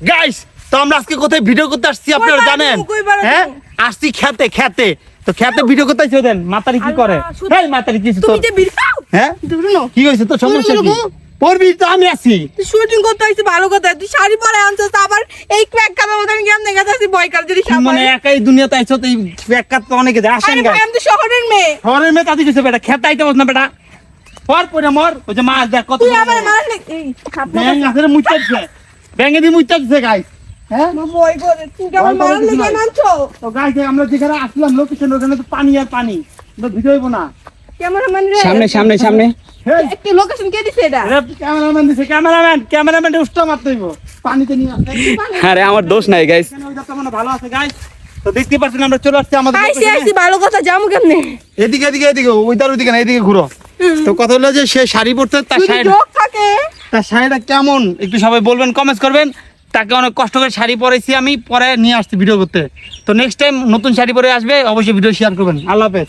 Guys তো আমরা আজকে কোথায় ভিডিও করতে আসছি আপনারা জানেন? হ্যাঁ? আসছি খেতে খেতে। তো খেতে ভিডিও করতে আসছি ওদের মাতারি কি করে? এই মাতারি কি তুমি যে বিড়াও হ্যাঁ? কি হয়েছে তো সমস্যা কি? পড়বি তো আমি আছি। তুই শুটিং করতে হইছে ভালো কথা। তুই শাড়ি পরে আনছিস আবার এই ক্র্যাক কালার মতন কেমন দেখা যাচ্ছে বয় কাল যদি তুই মানে একাই দুনিয়াতে আইছো তো এই ব্যাককাত তো অনেকে যায় আসেন গাইস আমি তো শহরের মেয়ে। ঘরের মেয়ে তাতে কিছু বেটা। খেতে আইতে না বেটা। পর পরে মর ওই যে মাছ দেখ কত তুই আমার মার এই খাপনা ব্যাং আছে মুইতাছে ব্যাঙে দি মুইতাছে গাইস হ্যাঁ? তো আমরা যেখানে আসলাম লোকেশন ওখানে তো পানি আর পানি তো না। সামনে সামনে সামনে। হেই। লোকেশন কে দিছে এটা? ক্যামেরাম্যান দিছে ক্যামেরাম্যান ক্যামেরাম্যান উষ্টা মারতে পানিতে নিয়ে আসতে। আরে আমার দোষ নাই গাইস ওই ভালো আছে গাইস তো দেখতে পাচ্ছেন আমরা চলে আসছি আমাদের আইসি location-এ। ভালো কথা যামু কেমনে? এদিকে এদিকে এদিকে ওইটার ওইদিকে না এদিকে ঘুরো। তো কথা হলো যে সে শাড়ি পরতে তার শাড়ি তার শাড়িটা কেমন? একটু সবাই বলবেন কমেন্টস করবেন। তাকে অনেক কষ্ট করে শাড়ি পরেছি আমি, পরে নিয়ে আসছি ভিডিও করতে। তো নেক্সট টাইম নতুন শাড়ি পরে আসবে, অবশ্যই ভিডিও শেয়ার করবেন। আল্লাহ হাফেজ।